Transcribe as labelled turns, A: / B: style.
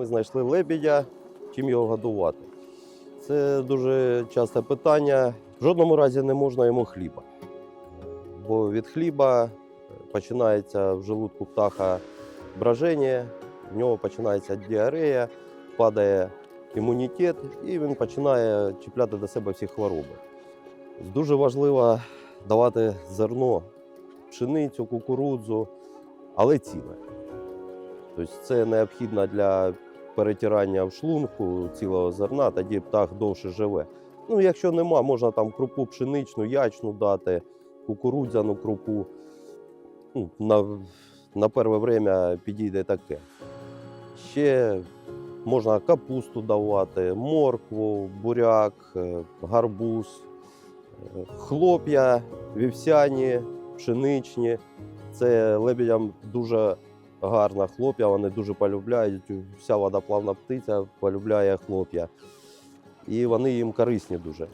A: Ми знайшли лебідя, чим його годувати. Це дуже часте питання. В жодному разі не можна йому хліба. Бо від хліба починається в желудку птаха браження, в нього починається діарея, падає імунітет, і він починає чіпляти до себе всі хвороби. Дуже важливо давати зерно, пшеницю, кукурудзу, але ціле. Тобто це необхідно для перетирання в шлунку цілого зерна, тоді птах довше живе. Ну, якщо нема, можна там крупу пшеничну, ячну дати, кукурудзяну крупу. Ну, на, на перше время підійде таке. Ще можна капусту давати, моркву, буряк, е, гарбуз, е, хлоп'я, вівсяні, пшеничні. Це лебедям дуже гарна хлоп'я, вони дуже полюбляють. Вся водоплавна птиця полюбляє хлоп'я. І вони їм корисні дуже.